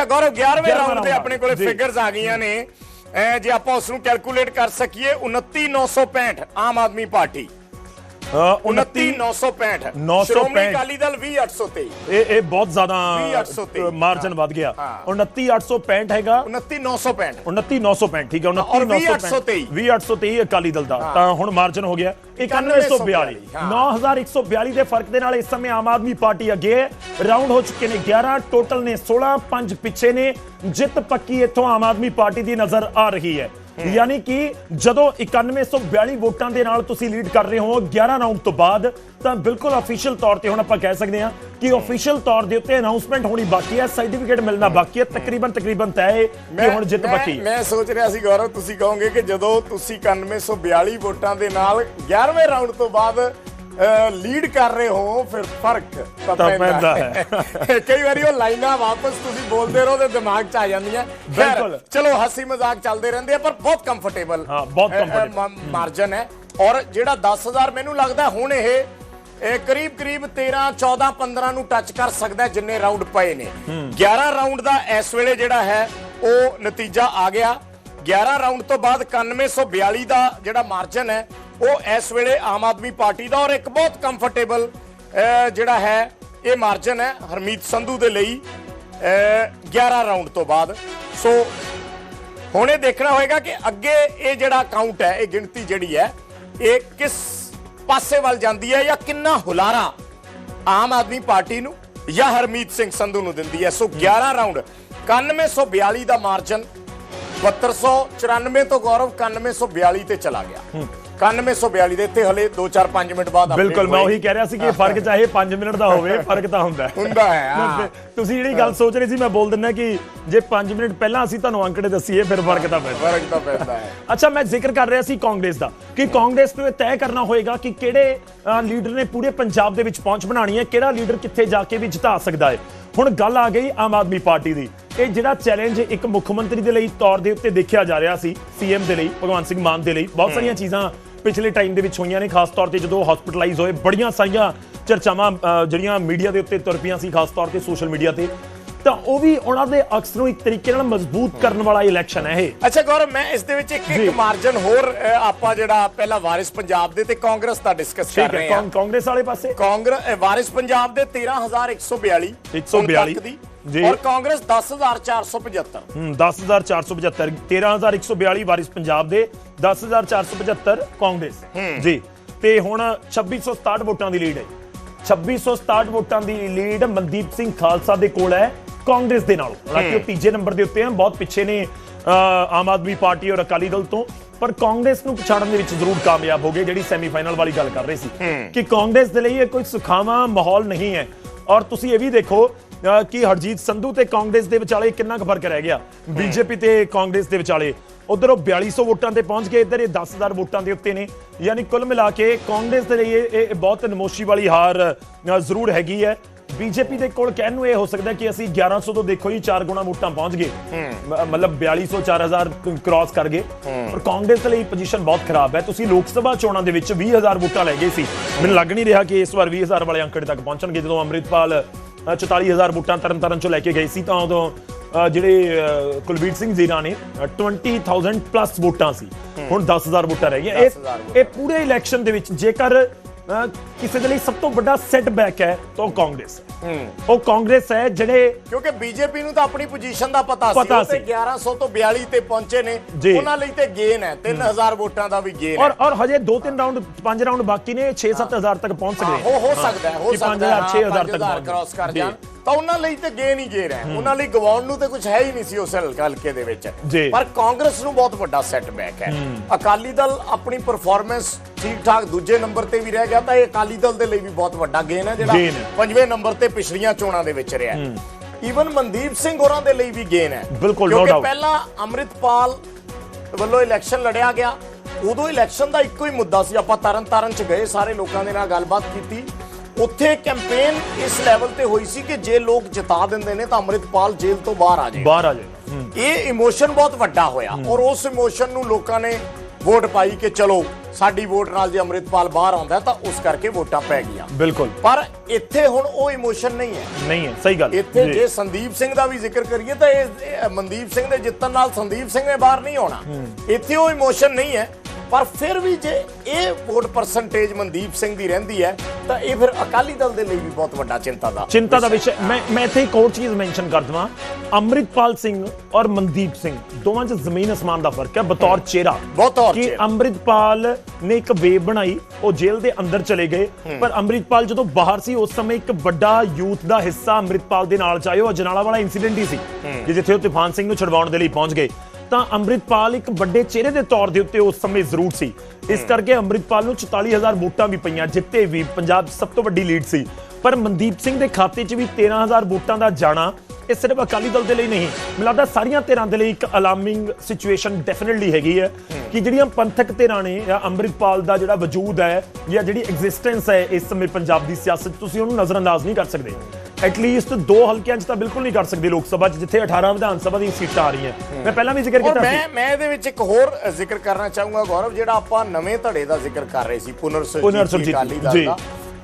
ਅੱਛਾ ਗੌਰਵ 11ਵੇਂ 11ਵਾਂ ਰਾਉਂਡ ਤੇ ਆਪਣੇ ਕੋਲੇ। ਫਿਗਰਸ ਆ ਗਈਆਂ ਨੇ ਜੇ ਆਪਾਂ ਉਸ ਨੂੰ ਕੈਲਕੂਲੇਟ ਕਰ ਸਕੀਏ 29965 ਆਮ ਆਦਮੀ ਪਾਰਟੀ 29965 965 ਸ਼੍ਰੋਮਣੀ ਅਕਾਲੀ ਦਲ 20823 ਇਹ ਇਹ ਬਹੁਤ ਜ਼ਿਆਦਾ 2,823 ਮਾਰਜਨ ਵੱਧ ਗਿਆ। ਹਾਂ। 29865 ਹੈਗਾ। 29965 29965 ਠੀਕ ਹੈ। ਔਰ 29965 20823 ਅਕਾਲੀ ਦਲ ਦਾ। ਤਾਂ ਹੁਣ ਮਾਰਜਨ ਹੋ ਗਿਆ। 9142 ਹਾਂ। 9142 ਦੇ ਫ਼ਰਕ ਦੇ ਨਾਲ ਇਸ ਸਮੇਂ ਆਮ ਆਦਮੀ ਪਾਰਟੀ ਅੱਗੇ ਰਾਉਂਡ ਹੋ ਚੁੱਕੇ ਨੇ 11 ਟੋਟਲ ਨੇ 16 5 ਪਿੱਛੇ ਨੇ। ਜਿੱਤ ਪੱਕੀ ਇੱਥੋਂ ਆਮ ਆਦਮੀ ਪਾਰਟੀ ਦੀ ਨਜ਼ਰ ਆ ਰਹੀ ਹੈ। ਯਾਨੀ ਕਿ ਜਦੋਂ 9142 ਵੋਟਾਂ ਦੇ ਨਾਲ ਤੁਸੀਂ ਲੀਡ ਕਰ ਰਹੇ ਹੋ 11 ਰਾਉਂਡ ਤੋਂ ਬਾਅਦ ਤਾਂ ਬਿਲਕੁਲ ਅਫੀਸ਼ੀਅਲ ਤੌਰ ਤੇ ਹੁਣ ਆਪਾਂ ਕਹਿ ਸਕਦੇ ਹਾਂ ਕਿ ਅਫੀਸ਼ੀਅਲ ਤੌਰ ਦੇ ਉੱਤੇ ਅਨਾਉਂਸਮੈਂਟ ਹੋਣੀ ਬਾਕੀ ਹੈ ਸਰਟੀਫਿਕੇਟ ਮਿਲਣਾ ਬਾਕੀ ਹੈ ਤਕਰੀਬਨ ਤਕਰੀਬਨ ਤੈਅ ਹੈ ਕਿ ਹੁਣ ਜਿੱਤ ਪੱਕੀ ਮੈਂ ਸੋਚ ਰਿਹਾ ਸੀ ਗੌਰਵ ਤੁਸੀਂ ਕਹੋਗੇ ਕਿ ਜਦੋਂ ਤੁਸੀਂ 9142 ਵੋਟਾਂ ਦੇ ਨਾਲ 11ਵੇਂ ਰਾਉਂਡ ਤੋਂ ਬਾਅਦ ਲੀਡ ਕਰ ਰਹੇ ਹੋ ਫਿਰ ਫ਼ਰਕ ਤਾਂ ਪੈਂਦਾ ਹੈ। ਕਈ ਵਾਰੀ ਉਹ ਲਾਈਨਾਂ ਵਾਪਸ ਤੁਸੀਂ ਬੋਲਦੇ ਰਹੋ ਤੇ ਦਿਮਾਗ 'ਚ ਆ ਜਾਂਦੀਆਂ। ਬਿਲਕੁਲ। ਚਲੋ ਹਾਸੀ ਮਜ਼ਾਕ ਚੱਲਦੇ ਰਹਿੰਦੇ ਆ ਪਰ ਬਹੁਤ ਕੰਫਰਟੇਬਲ ਹਾਂ, ਬਹੁਤ comfortable। ਮਾਰਜਨ ਹੈ। ਔਰ ਜਿਹੜਾ 10000 ਮੈਨੂੰ ਲੱਗਦਾ ਹੁਣ ਇਹ ਇਹ ਕਰੀਬ ਕਰੀਬ 13 14 15 ਨੂੰ ਟੱਚ ਕਰ ਸਕਦਾ ਜਿੰਨੇ ਰਾਉਂਡ ਪਏ ਨੇ। 11 ਰਾਉਂਡ ਦਾ ਇਸ ਵੇਲੇ ਜਿਹੜਾ ਹੈ ਉਹ ਨਤੀਜਾ ਆ ਗਿਆ। 11 ਰਾਉਂਡ ਤੋਂ ਬਾਅਦ 9142 ਦਾ ਜਿਹੜਾ ਮਾਰਜਨ ਹੈ ਉਹ ਇਸ ਵੇਲੇ ਆਮ ਆਦਮੀ ਪਾਰਟੀ ਦਾ ਔਰ ਇੱਕ ਬਹੁਤ ਕੰਫਰਟੇਬਲ ਜਿਹੜਾ ਹੈ ਇਹ ਮਾਰਜਨ ਹੈ ਹਰਮੀਤ ਸੰਧੂ ਦੇ ਲਈ ਅਹ, 11 ਰਾਉਂਡ ਤੋਂ ਬਾਅਦ। ਸੋ ਹੁਣ ਇਹ ਦੇਖਣਾ ਹੋਏਗਾ ਕਿ ਅੱਗੇ ਇਹ ਜਿਹੜਾ ਕਾਊਂਟ ਹੈ ਇਹ ਗਿਣਤੀ ਜਿਹੜੀ ਹੈ ਇਹ ਕਿਸ ਪਾਸੇ ਵੱਲ ਜਾਂਦੀ ਹੈ ਜਾਂ ਕਿੰਨਾ ਹੁਲਾਰਾ ਆਮ ਆਦਮੀ ਪਾਰਟੀ ਨੂੰ ਜਾਂ ਹਰਮੀਤ ਸਿੰਘ ਸੰਧੂ ਨੂੰ ਦਿੰਦੀ ਹੈ। ਸੋ 11 ਰਾਉਂਡ 9142 ਦਾ ਮਾਰਜਨ 7294 ਤੋਂ ਗੌਰਵ 9142 ਤੇ ਚਲਾ ਗਿਆ। 9142 ਦੇ ਇੱਥੇ ਹਲੇ 2-4-5 ਮਿੰਟ ਬਾਅਦ ਬਿਲਕੁਲ ਮੈਂ। ਉਹੀ ਕਹਿ ਰਿਹਾ ਸੀ ਕਿ ਫ਼ਰਕ ਚਾਹੇ 5 ਮਿੰਟ ਦਾ ਹੋਵੇ ਫ਼ਰਕ ਤਾਂ ਹੁੰਦਾ ਹੈ। ਹੁੰਦਾ ਹੈ। ਤੁਸੀਂ ਜਿਹੜੀ ਗੱਲ ਸੋਚ ਰਹੇ ਸੀ ਮੈਂ ਬੋਲ ਦਿੰਦਾ ਕਿ ਜੇ 5 ਮਿੰਟ ਪਹਿਲਾਂ ਅਸੀਂ ਤੁਹਾਨੂੰ ਅੰਕੜੇ ਦੱਸੀਏ ਫਿਰ ਫ਼ਰਕ ਤਾਂ ਪੈਂਦਾ। ਫ਼ਰਕ ਤਾਂ ਪੈਂਦਾ ਹੈ। ਅੱਛਾ ਮੈਂ ਜ਼ਿਕਰ ਕਰ ਰਿਹਾ ਸੀ ਕਾਂਗਰਸ ਦਾ ਕਿ ਕਾਂਗਰਸ ਨੂੰ ਇਹ ਤੈਅ ਕਰਨਾ ਹੋਏਗਾ ਕਿ ਕਿਹੜੇ ਲੀਡਰ ਨੇ ਪੂਰੇ ਪੰਜਾਬ ਦੇ ਵਿੱਚ ਪਹੁੰਚ ਬਣਾਣੀ ਹੈ ਕਿਹੜਾ ਲੀਡਰ ਕਿੱਥੇ ਜਾ ਕੇ ਵੀ ਜਿਤਾ ਸਕਦਾ ਹੈ। ਹੁਣ ਗੱਲ ਆ ਗਈ ਆਮ ਆਦਮੀ ਪਾਰਟੀ ਦੀ। ਇਹ ਜਿਹੜਾ ਚੈਲੰਜ ਇੱਕ ਮੁੱਖ ਮੰਤਰੀ ਦੇ ਲਈ ਤੌਰ ਦੇ ਉੱਤੇ ਦੇਖਿਆ ਜਾ ਰਿਹਾ ਸੀ ਸੀਐਮ ਦੇ ਲਈ ਭਗਵੰਤ ਸਿੰਘ ਮਾਨ ਦੇ ਲਈ ਬਹੁਤ ਸਾਰੀਆਂ ਚੀਜ਼ਾਂ ਪਿਛਲੇ ਟਾਈਮ ਦੇ ਵਿੱਚ ਹੋਈਆਂ ਨੇ ਖਾਸ ਤੌਰ ਤੇ ਜਦੋਂ ਹਸਪੀਟਲਾਈਜ਼ ਹੋਏ ਬੜੀਆਂ ਸਾਰੀਆਂ ਚਰਚਾਵਾਂ ਜਿਹੜੀਆਂ ਮੀਡੀਆ ਦੇ ਉੱਤੇ ਤੁਰ ਪਈਆਂ ਸੀ ਖਾਸ ਤੌਰ ਤੇ ਸੋਸ਼ਲ ਮੀਡੀਆ ਤੇ ਤਾਂ ਉਹ ਵੀ ਉਹਨਾਂ ਦੇ ਅਕਸ ਨੂੰ ਇੱਕ ਤਰੀਕੇ ਨਾਲ ਮਜ਼ਬੂਤ ਕਰਨ ਵਾਲਾ ਇਲੈਕਸ਼ਨ ਹੈ ਇਹ ਅੱਛਾ ਗੌਰਵ ਮੈਂ ਇਸ ਦੇ ਵਿੱਚ ਇੱਕ। ਇੱਕ ਮਾਰਜਨ ਹੋਰ ਆਪਾਂ ਜਿਹੜਾ ਪਹਿਲਾ ਵਾਰਿਸ ਪੰਜਾਬ ਦੇ ਤੇ ਕਾਂਗਰਸ ਦਾ ਡਿਸਕਸ ਕਰ ਰਹੇ ਹਾਂ ਕਾਂਗ- ਕਾਂਗਰਸ ਵਾਲੇ ਪਾਸੇ ਕਾਂਗਰਸ ਵਾਰਿਸ ਪੰਜਾਬ ਦੇ 13142 ਹੁਣ 142 ਤੱਕ ਦੀ। ਔਰ ਕਾਂਗਰਸ 10475 ਹੂੰ 10475 13142 ਵਾਰਿਸ ਪੰਜਾਬ ਦੇ 10475 ਕਾਂਗਰਸ। ਜੀ ਤੇ ਹੁਣ 2667 ਵੋਟਾਂ ਦੀ ਲੀਡ ਹੈ। 2667 ਵੋਟਾਂ ਦੀ ਲੀਡ ਮਨਦੀਪ ਸਿੰਘ ਖਾਲਸਾ ਦੇ ਕੋਲ ਹੈ ਕਾਂਗਰਸ ਦੇ ਨਾਲ। ਹਾਲਾਂਕਿ ਉਹ ਤੀਜੇ ਨੰਬਰ ਦੇ ਉੱਤੇ ਹਨ ਬਹੁਤ ਪਿੱਛੇ ਨੇ ਆਮ ਆਦਮੀ ਪਾਰਟੀ ਔਰ ਅਕਾਲੀ ਦਲ ਤੋਂ। ਪਰ ਕਾਂਗਰਸ ਨੂੰ ਪਛਾੜਨ ਦੇ ਵਿੱਚ ਜ਼ਰੂਰ ਕਾਮਯਾਬ ਹੋ ਗਏ ਜਿਹੜੀ ਸੈਮੀਫਾਈਨਲ ਵਾਲੀ ਗੱਲ ਕਰ ਰਹੇ ਸੀ ਕਿ ਕਾਂਗਰਸ ਦੇ ਲਈ ਇਹ ਕੋਈ ਸੁਖਾਵਾਂ ਮਾਹੌਲ ਨਹੀਂ ਹੈ। ਔਰ ਤੁਸੀਂ ਇਹ ਵੀ ਦੇਖੋ ਕਿ ਹਰਜੀਤ ਸੰਧੂ ਤੇ ਕਾਂਗਰਸ ਦੇ ਵਿਚਾਲੇ ਕਿੰਨਾ ਕੁ ਫ਼ਰਕ ਰਹਿ ਗਿਆ? ਬੀਜੇਪੀ ਤੇ ਕਾਂਗਰਸ ਦੇ ਵਿਚਾਲੇ। ਉਧਰ ਉਹ 4200 ਵੋਟਾਂ ਤੇ ਪਹੁੰਚ ਗਏ ਇੱਧਰ ਇਹ 10000 ਵੋਟਾਂ ਦੇ ਉੱਤੇ ਨੇ। ਯਾਨੀ ਕੁੱਲ ਮਿਲਾ ਕੇ ਕਾਂਗਰਸ ਦੇ ਲਈ ਇਹ ਬਹੁਤ ਨਮੋਸ਼ੀ ਵਾਲੀ ਹਾਰ ਜ਼ਰੂਰ ਹੈਗੀ ਹੈ। ਬੀਜੇਪੀ ਦੇ ਕੋਲ ਕਹਿਣ ਨੂੰ ਇਹ ਹੋ ਸਕਦਾ ਕਿ ਅਸੀਂ 1100 ਤੋਂ ਦੇਖੋ ਜੀ 4 ਗੁਣਾ ਵੋਟਾਂ ਪਹੁੰਚ ਗਏ। ਮਤਲਬ 4200 4000 ਕ੍ਰਾਸ ਕਰ ਗਏ। ਪਰ ਕਾਂਗਰਸ ਲਈ ਪੋਜੀਸ਼ਨ ਬਹੁਤ ਖਰਾਬ ਹੈ। ਤੁਸੀਂ ਲੋਕ ਸਭਾ ਚੋਣਾਂ ਦੇ ਵਿੱਚ 20000 ਵੋਟਾਂ ਲੈ ਗਏ ਸੀ। ਮੈਨੂੰ ਲੱਗ ਨਹੀਂ ਰਿਹਾ ਕਿ ਇਸ ਵਾਰ 20000 ਵਾਲੇ ਅੰਕੜੇ ਤੱਕ ਪਹੁੰਚਣਗੇ। ਜਦੋਂ ਅੰਮ੍ਰਿਤਪਾਲ 44000 ਵੋਟਾਂ ਤਰਨਤਾਰਨ ਚੋਂ ਲੈ ਕੇ ਗਏ ਸੀ ਤਾਂ ਉਦੋਂ ਜਿਹੜੇ ਅ, ਕੁਲਬੀਰ ਸਿੰਘ ਜ਼ੀਰਾ ਨੇ ਅ, 20000 ਪਲੱਸ ਵੋਟਾਂ ਸੀ। ਹੁਣ 10000 ਵੋਟਾਂ ਰਹਿ ਗਈਆਂ। 10,000 ਇਹ ਪੂਰੇ ਇਲੈਕਸ਼ਨ ਦੇ ਵਿੱਚ ਜੇਕਰ ਕਿਸੇ ਦੇ ਲਈ ਸਭ ਤੋਂ ਵੱਡਾ ਸੈਟਬੈਕ ਹੈ ਤਾਂ ਉਹ ਕਾਂਗਰਸ ਹੈ। ਉਹ ਕਾਂਗਰਸ ਹੈ ਜਿਹੜੇ ਕਿਉਂਕਿ ਬੀਜੇਪੀ ਨੂੰ ਤਾਂ ਆਪਣੀ ਪੋਜੀਸ਼ਨ ਦਾ ਪਤਾ ਸੀ। ਉਹ ਤੇ ਸੀ। 1100 ਤੋਂ 42 ਤੇ ਪਹੁੰਚੇ ਨੇ। ਉਹਨਾਂ ਲਈ ਤੇ ਗੇਨ ਹੈ। 3000 ਵੋਟਾਂ ਦਾ ਵੀ ਗੇਨ ਔਰ ਹੈ। ਔਰ ਹਜੇ 2-3 ਰਾਉਂਡ 5 ਰਾਉਂਡ ਬਾਕੀ ਨੇ। 6-7000 ਤੱਕ ਪਹੁੰਚ ਹਾਂ, ਸਕਦੇ ਹੋ ਹੋ ਸਕਦਾ ਹੈ। ਹੋ ਸਕਦਾ 5000 6000 ਤੱਕ 5000 ਕ੍ਰਾਸ ਕਰ। ਜਾਣ। ਤਾਂ ਉਹਨਾਂ ਲਈ ਤੇ ਗੇਨ ਹੀ ਗੇਨ ਹੈ। ਉਹਨਾਂ ਲਈ ਗਵਾਉਣ ਨੂੰ ਤੇ ਕੁਝ ਹੈ ਹੀ ਨਹੀਂ ਸੀ ਉਸ ਹਲਕਾ- ਦੇ ਵਿੱਚ। ਪਰ ਕਾਂਗਰਸ ਨੂੰ ਬਹੁਤ ਵੱਡਾ ਸੈਟਬੈਕ ਹੈ। ਅਕਾਲੀ ਦਲ ਆਪਣੀ ਪਰਫਾਰਮੈਂਸ ਠੀਕ ਠਾਕ ਦੂਜੇ ਨੰਬਰ ਤੇ ਵੀ ਰਹਿ ਗਿਆ ਤਾਂ ਇਹ ਅਕਾਲੀ ਦਲ ਦੇ ਲਈ ਵੀ ਬਹੁਤ ਵੱਡਾ ਗੇਨ ਹੈ ਜਿਹੜਾ। ਪੰਜਵੇਂ ਨੰਬਰ ਤੇ ਪਿਛਲੀਆਂ ਚੋਣਾਂ ਦੇ ਵਿੱਚ ਰਿਹਾ ਈਵਨ ਮਨਦੀਪ ਸਿੰਘ ਹੋਰਾਂ ਦੇ ਲਈ ਵੀ ਗੇਨ ਹੈ। ਕਿਉਂਕਿ। ਪਹਿਲਾਂ ਅੰਮ੍ਰਿਤਪਾਲ ਵੱਲੋਂ ਇਲੈਕਸ਼ਨ ਲੜਿਆ ਗਿਆ। ਉਦੋਂ ਇਲੈਕਸ਼ਨ ਦਾ ਇੱਕੋ ਹੀ ਮੁੱਦਾ ਸੀ। ਆਪਾਂ ਤਰਨ ਤਾਰਨ ਚ ਗਏ ਸਾਰੇ ਲੋਕਾਂ ਦੇ ਨਾਲ ਗੱਲਬਾਤ ਕੀਤੀ। ਉੱਥੇ ਕੈਂਪੇਨ ਇਸ ਲੈਵਲ ਤੇ ਹੋਈ ਸੀ ਕਿ ਜੇ ਲੋਕ ਜਿਤਾ ਦਿੰਦੇ ਨੇ ਤਾਂ ਅੰਮ੍ਰਿਤਪਾਲ ਜੇਲ੍ਹ ਤੋਂ ਬਾਹਰ ਆ ਜਾਏ। ਬਾਹਰ ਆ ਜਾਏ ਇਹ ਇਮੋਸ਼ਨ ਬਹੁਤ ਵੱਡਾ ਹੋਇਆ ਔਰ ਉਸ ਇਮੋਸ਼ਨ ਨੂੰ ਲੋਕਾਂ ਨੇ ਵੋਟ ਪਾਈ ਕਿ ਚਲੋ ਸਾਡੀ ਵੋਟ ਨਾਲ ਜੇ ਅੰਮ੍ਰਿਤਪਾਲ ਬਾਹਰ ਆਉਂਦਾ ਤਾਂ ਉਸ ਕਰਕੇ ਵੋਟਾਂ ਪੈ ਗਈਆਂ। ਬਿਲਕੁਲ। ਪਰ ਇੱਥੇ ਹੁਣ ਉਹ ਇਮੋਸ਼ਨ ਨਹੀਂ ਹੈ। ਨਹੀਂ ਹੈ ਸਹੀ ਗੱਲ। ਇੱਥੇ ਜੀ। ਸੰਦੀਪ ਸਿੰਘ ਦਾ ਵੀ ਜ਼ਿਕਰ ਕਰੀਏ ਤਾਂ ਇਹ ਮਨਦੀਪ ਸਿੰਘ ਦੇ ਜਿੱਤਣ ਨਾਲ ਸੰਦੀਪ ਸਿੰਘ ਨੇ ਬਾਹਰ ਨਹੀਂ ਆਉਣਾ। ਇੱਥੇ ਉਹ ਇਮੋਸ਼ਨ ਨਹੀਂ ਹੈ। ਪਰ ਫਿਰ ਵੀ ਜੇ ਇਹ ਵੋਟ ਪਰਸੈਂਟੇਜ ਮਨਦੀਪ ਸਿੰਘ ਦੀ ਰਹਿੰਦੀ ਹੈ ਤਾਂ ਇਹ ਫਿਰ ਅਕਾਲੀ ਦਲ ਦੇ ਲਈ ਵੀ ਬਹੁਤ ਵੱਡਾ ਚਿੰਤਾ ਦਾ ਚਿੰਤਾ ਦਾ ਵਿਸ਼ਾ ਮੈਂ ਮੈਂ ਇੱਥੇ ਇੱਕ ਹੋਰ ਚੀਜ਼ ਮੈਂਸ਼ਨ ਕਰ ਦਵਾਂ। ਅੰਮ੍ਰਿਤਪਾਲ ਸਿੰਘ ਔਰ ਮਨਦੀਪ ਸਿੰਘ ਦੋਵਾਂ 'ਚ ਜ਼ਮੀਨ ਅਸਮਾਨ ਦਾ ਫ਼ਰਕ ਹੈ ਬਤੌਰ ਚਿਹਰਾ। ਬਹੁਤ ਤੌਰ ਕਿ। ਅੰਮ੍ਰਿਤਪਾਲ ਨੇ ਇੱਕ ਵੇਵ ਬਣਾਈ ਉਹ ਜੇਲ੍ਹ ਦੇ ਅੰਦਰ ਚਲੇ ਗਏ। ਪਰ ਅੰਮ੍ਰਿਤਪਾਲ ਜਦੋਂ ਬਾਹਰ ਸੀ ਉਸ ਸਮੇਂ ਇੱਕ ਵੱਡਾ ਯੂਥ ਦਾ ਹਿੱਸਾ ਅੰਮ੍ਰਿਤਪਾਲ ਦੇ ਨਾਲ ਚਾਹੇ ਉਹ ਅਜਨਾਲਾ ਵਾਲਾ ਇਨਸੀਡੈਂਟ ਹੀ ਸੀ। ਕਿ ਜਿੱਥੇ ਉਹ ਤੂਫਾਨ ਸਿੰਘ ਨੂੰ ਛਡਵਾਉਣ ਦੇ ਲਈ ਪਹੁੰਚ ਗਏ। ਤਾਂ ਅੰਮ੍ਰਿਤਪਾਲ ਇੱਕ ਵੱਡੇ ਚਿਹਰੇ ਦੇ ਤੌਰ ਦੇ ਉੱਤੇ ਉਸ ਸਮੇਂ ਜ਼ਰੂਰ ਸੀ। ਇਸ ਕਰਕੇ ਅੰਮ੍ਰਿਤਪਾਲ ਨੂੰ 44000 ਵੋਟਾਂ ਵੀ ਪਈਆਂ ਜਿੱਤੇ ਵੀ ਪੰਜਾਬ ਸਭ ਤੋਂ ਵੱਡੀ ਲੀਡ ਸੀ। ਪਰ ਮਨਦੀਪ ਸਿੰਘ ਦੇ ਖਾਤੇ 'ਚ ਵੀ 13000 ਵੋਟਾਂ ਦਾ ਜਾਣਾ ਇਹ ਸਿਰਫ ਅਕਾਲੀ ਦਲ ਦੇ ਲਈ ਨਹੀਂ ਮੈਨੂੰ ਲੱਗਦਾ ਸਾਰੀਆਂ ਧਿਰਾਂ ਦੇ ਲਈ ਇੱਕ ਅਲਾਰਮਿੰਗ ਸਿਚੁਏਸ਼ਨ ਡੈਫੀਨਿਟਲੀ ਹੈਗੀ ਹੈ ਕਿ ਜਿਹੜੀਆਂ ਪੰਥਕ ਧਿਰਾਂ ਨੇ ਜਾਂ ਅੰਮ੍ਰਿਤਪਾਲ ਦਾ ਜਿਹੜਾ ਵਜੂਦ ਹੈ ਜਾਂ ਜਿਹੜੀ ਐਗਜ਼ਿਸਟੈਂਸ ਹੈ ਇਸ ਸਮੇਂ ਪੰਜਾਬ ਦੀ ਸਿਆਸਤ 'ਚ, ਤੁਸੀਂ ਉਹਨੂੰ ਨਜ਼ਰਅੰਦਾਜ਼ ਨਹੀਂ ਕਰ ਸਕਦੇ। ਐਟਲੀਸਟ ਦੋ ਹਲਕਿਆਂ 'ਚ ਤਾਂ ਬਿਲਕੁਲ ਨਹੀਂ ਕਰ ਸਕਦੇ ਲੋਕ ਸਭਾ 'ਚ ਜਿੱਥੇ 18 ਵਿਧਾਨ ਸਭਾ ਦੀਆਂ ਸੀਟਾਂ ਆ ਰਹੀਆਂ। ਮੈਂ ਪਹਿਲਾਂ ਵੀ ਜ਼ਿਕਰ ਕੀਤਾ ਸੀ। ਮੈਂ ਮੈਂ ਇਹਦੇ ਵਿੱਚ ਇੱਕ ਹੋਰ ਜ਼ਿਕਰ ਕਰਨਾ ਚਾਹੂੰਗਾ ਗੌਰਵ ਜਿਹੜਾ ਆਪਾਂ ਨਵੇਂ ਧੜੇ ਦਾ ਜ਼ਿਕਰ ਕਰ ਰਹੇ ਸੀ ਪੁਨਰ ਸੁਰਜੀਤ ਅਕਾਲੀ ਦਲ। ਦਾ।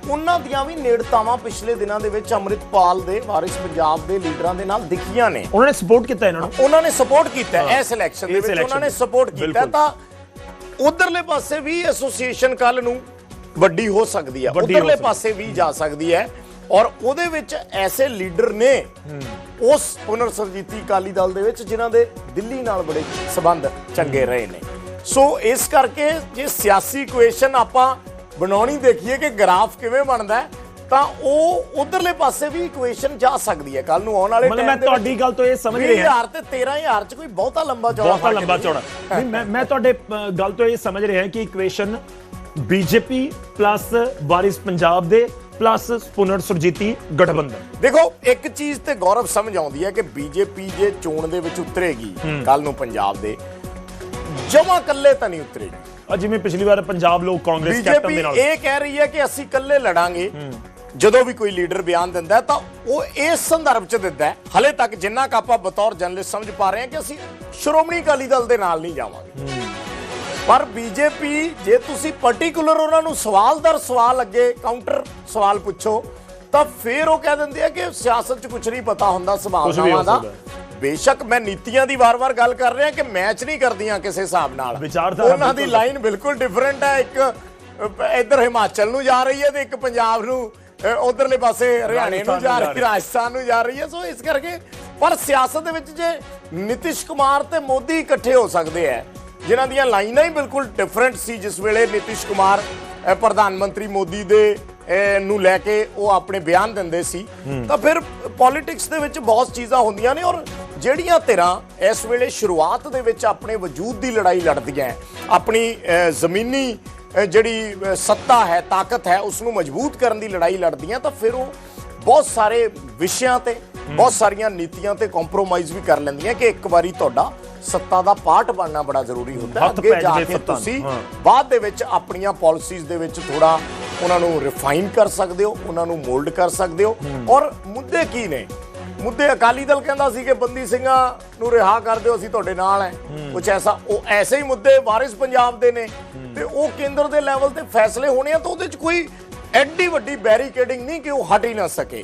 ਉਹਨਾਂ ਦੀਆਂ ਵੀ ਨੇੜਤਾਵਾਂ ਪਿਛਲੇ ਦਿਨਾਂ ਦੇ ਵਿੱਚ ਅੰਮ੍ਰਿਤਪਾਲ ਦੇ ਵਾਰਿਸ ਪੰਜਾਬ ਦੇ ਲੀਡਰਾਂ ਦੇ ਨਾਲ ਦਿਖੀਆਂ ਨੇ। ਉਹਨਾਂ ਨੇ ਸਪੋਰਟ ਕੀਤਾ ਇਹਨਾਂ ਨੂੰ। ਉਹਨਾਂ ਨੇ ਸਪੋਰਟ ਕੀਤਾ ਇਸ ਇਲੈਕਸ਼ਨ ਦੇ ਵਿੱਚ ਉਹਨਾਂ ਨੇ। ਸਪੋਰਟ ਕੀਤਾ। ਤਾਂ ਉਧਰਲੇ ਪਾਸੇ ਵੀ ਐਸੋਸੀਏਸ਼ਨ ਕੱਲ ਨੂੰ ਵੱਡੀ ਹੋ ਸਕਦੀ ਹੈ ਉਧਰਲੇ। ਪਾਸੇ ਵੀ ਜਾ ਸਕਦੀ ਹੈ। ਔਰ ਉਹਦੇ ਵਿੱਚ ਐਸੇ ਲੀਡਰ ਨੇ ਉਸ ਪੁਨਰ ਸਰਜੀਤੀ ਅਕਾਲੀ ਦਲ ਦੇ ਵਿੱਚ ਜਿਨ੍ਹਾਂ ਦੇ ਦਿੱਲੀ ਨਾਲ ਬੜੇ ਸਬੰਧ ਚੰਗੇ ਰਹੇ ਨੇ। ਸੋ ਇਸ ਕਰਕੇ ਜੇ ਸਿਆਸੀ ਇਕੁਏਸ਼ਨ ਆਪਾਂ ਬਣਾਉਣੀ ਦੇਖੀਏ ਕਿ ਗ੍ਰਾਫ ਕਿਵੇਂ ਬਣਦਾ ਹੈ, ਤਾਂ ਉਹ ਉਧਰਲੇ ਪਾਸੇ ਵੀ ਇਕੁਏਸ਼ਨ ਜਾ ਸਕਦੀ ਹੈ। ਕੱਲ ਨੂੰ ਆਉਣ ਵਾਲੇ ਮਤਲਬ ਮੈਂ ਤੁਹਾਡੀ ਗੱਲ ਤੋਂ ਇਹ ਸਮਝ ਰਿਹਾ। 20000 ਤੇ 13000 ਚ ਕੋਈ ਬਹੁਤਾ ਲੰਬਾ ਚੌੜਾ ਬਹੁਤ ਲੰਬਾ। ਚੌੜਾ। ਨਹੀਂ ਮੈਂ ਮੈਂ ਤੁਹਾਡੇ ਗੱਲ ਤੋਂ ਇਹ ਸਮਝ ਰਿਹਾ ਕਿ equation BJP plus Waris Punjab ਦੇ ਪਲੱਸ ਪੁਨਰ ਸੁਰਜੀਤੀ ਗਠਬੰਧਨ। ਦੇਖੋ ਇੱਕ ਚੀਜ਼ ਤੇ ਗੌਰਵ ਸਮਝ ਆਉਂਦੀ ਹੈ ਕਿ ਬੀਜੇਪੀ ਜੇ ਚੋਣ ਦੇ ਵਿੱਚ ਉਤਰੇਗੀ ਕੱਲ ਨੂੰ ਪੰਜਾਬ ਦੇ ਜਮਾ ਕੱਲੇ ਤਾਂ ਨਹੀਂ ਉਤਰੇਗੀ। ਜਿਵੇਂ ਪਿਛਲੀ ਵਾਰ ਪੰਜਾਬ ਲੋਕ ਕਾਂਗਰਸ ਕੈਪਟਨ ਬੀਜੇਪੀ ਦੇ ਨਾਲ। ਇਹ ਕਹਿ ਰਹੀ ਹੈ ਕਿ ਅਸੀਂ ਕੱਲੇ ਲੜਾਂਗੇ ਜਦੋਂ ਵੀ ਕੋਈ ਲੀਡਰ ਬਿਆਨ ਦਿੰਦਾ ਤਾਂ ਉਹ ਇਸ ਸੰਦਰਭ 'ਚ ਦਿੰਦਾ ਹਲੇ ਤੱਕ ਜਿੰਨਾ ਕੁ ਆਪਾਂ ਬਤੌਰ ਜਰਨਲਿਸਟ ਸਮਝ ਪਾ ਰਹੇ ਹਾਂ ਕਿ ਅਸੀਂ ਸ਼੍ਰੋਮਣੀ ਅਕਾਲੀ ਦਲ ਦੇ ਨਾਲ ਨਹੀਂ ਜਾਵਾਂਗੇ। ਪਰ ਬੀਜੇਪੀ ਜੇ ਤੁਸੀਂ ਪਾਰਟਿਕੂਲਰ ਉਹਨਾਂ ਨੂੰ ਸਵਾਲ ਦਰ ਸਵਾਲ ਅੱਗੇ ਕਾਊਂਟਰ ਸਵਾਲ ਪੁੱਛੋ ਤਾਂ ਫਿਰ ਉਹ ਕਹਿ ਦਿੰਦੇ ਆ ਕਿ ਸਿਆਸਤ 'ਚ ਕੁਝ ਨਹੀਂ ਪਤਾ ਹੁੰਦਾ ਸੰਭਾਵਨਾਵਾਂ ਦਾ। ਬੇਸ਼ੱਕ ਮੈਂ ਨੀਤੀਆਂ ਦੀ ਵਾਰ-ਵਾਰ ਗੱਲ ਕਰ ਰਿਹਾ ਕਿ ਮੈਚ ਨਹੀਂ ਕਰਦੀਆਂ ਕਿਸੇ ਹਿਸਾਬ ਨਾਲ। ਉਹਨਾਂ ਦੀ। ਲਾਈਨ ਬਿਲਕੁਲ ਡਿਫਰੈਂਟ ਹੈ। ਇੱਕ ਇੱਧਰ ਹਿਮਾਚਲ ਨੂੰ ਜਾ ਰਹੀ ਹੈ ਤੇ ਇੱਕ ਪੰਜਾਬ ਨੂੰ ਉਧਰਲੇ ਪਾਸੇ ਹਰਿਆਣੇ ਨੂੰ ਜਾ ਰਹੀ ਹੈ ਰਾਜਸਥਾਨ ਨੂੰ ਜਾ ਰਹੀ ਹੈ। ਸੋ ਇਸ ਕਰਕੇ ਪਰ ਸਿਆਸਤ ਦੇ ਵਿੱਚ ਜੇ ਨਿਤਿਸ਼ ਕੁਮਾਰ ਤੇ ਮੋਦੀ ਇਕੱਠੇ ਹੋ ਸਕਦੇ ਆ ਜਿਨ੍ਹਾਂ ਦੀਆਂ ਲਾਈਨਾਂ ਹੀ ਬਿਲਕੁਲ ਡਿਫਰੈਂਟ ਸੀ ਜਿਸ ਵੇਲੇ ਨਿਤਿਸ਼ ਕੁਮਾਰ ਪ੍ਰਧਾਨ ਮੰਤਰੀ ਮੋਦੀ ਦੇ ਨੂੰ ਲੈ ਕੇ ਉਹ ਆਪਣੇ ਬਿਆਨ ਦਿੰਦੇ ਸੀ। ਤਾਂ ਫਿਰ ਪੋਲਿਟਿਕਸ ਦੇ ਵਿੱਚ ਬਹੁਤ ਚੀਜ਼ਾਂ ਹੁੰਦੀਆਂ ਨੇ ਔਰ ਜਿਹੜੀਆਂ ਧਿਰਾਂ ਇਸ ਵੇਲੇ ਸ਼ੁਰੂਆਤ ਦੇ ਵਿੱਚ ਆਪਣੇ ਵਜੂਦ ਦੀ ਲੜਾਈ ਲੜਦੀਆਂ ਆਪਣੀ ਜ਼ਮੀਨੀ ਜਿਹੜੀ ਸੱਤਾ ਹੈ ਤਾਕਤ ਹੈ ਉਸ ਨੂੰ ਮਜ਼ਬੂਤ ਕਰਨ ਦੀ ਲੜਾਈ ਲੜਦੀਆਂ ਤਾਂ ਫਿਰ ਉਹ ਬਹੁਤ ਸਾਰੇ ਵਿਸ਼ਿਆਂ ਤੇ ਬਹੁਤ ਸਾਰੀਆਂ ਨੀਤੀਆਂ ਤੇ ਕੰਪਰੋਮਾਈਜ਼ ਵੀ ਕਰ ਲੈਂਦੀਆਂ ਕਿ ਇੱਕ ਵਾਰੀ ਤੁਹਾਡਾ ਸੱਤਾ ਦਾ ਪਾਰਟ ਬਣਨਾ ਬੜਾ ਜ਼ਰੂਰੀ ਹੁੰਦਾ ਹੈ। ਅੱਗੇ ਜਾ ਕੇ ਤੁਸੀਂ। ਬਾਅਦ ਦੇ ਵਿੱਚ ਆਪਣੀਆਂ ਪਾਲਿਸੀਜ਼ ਦੇ ਵਿੱਚ ਥੋੜਾ ਉਹਨਾਂ ਨੂੰ ਰਿਫਾਈਨ ਕਰ ਸਕਦੇ ਹੋ ਉਹਨਾਂ ਨੂੰ ਮੋਲਡ ਕਰ ਸਕਦੇ ਹੋ। ਔਰ ਮੁੱਦੇ ਕੀ ਨੇ? ਮੁੱਦੇ ਅਕਾਲੀ ਦਲ ਕਹਿੰਦਾ ਸੀ ਕਿ ਬੰਦੀ ਸਿੰਘਾਂ ਨੂੰ ਰਿਹਾ ਕਰ ਦਿਓ ਅਸੀਂ ਤੁਹਾਡੇ ਨਾਲ ਹੈ। ਕੁਝ ਐਸਾ ਉਹ ਐਸੇ ਹੀ ਮੁੱਦੇ ਵਾਰਿਸ ਪੰਜਾਬ ਦੇ ਨੇ। ਤੇ ਉਹ ਕੇਂਦਰ ਦੇ ਲੈਵਲ ਤੇ ਫੈਸਲੇ ਹੋਣੇ ਆ ਤਾਂ ਉਹਦੇ ਚ ਕੋਈ ਐਡੀ ਵੱਡੀ ਬੈਰੀਕੇਡਿੰਗ ਨਹੀਂ ਕਿ ਉਹ ਹਟ ਹੀ ਨਾ ਸਕੇ।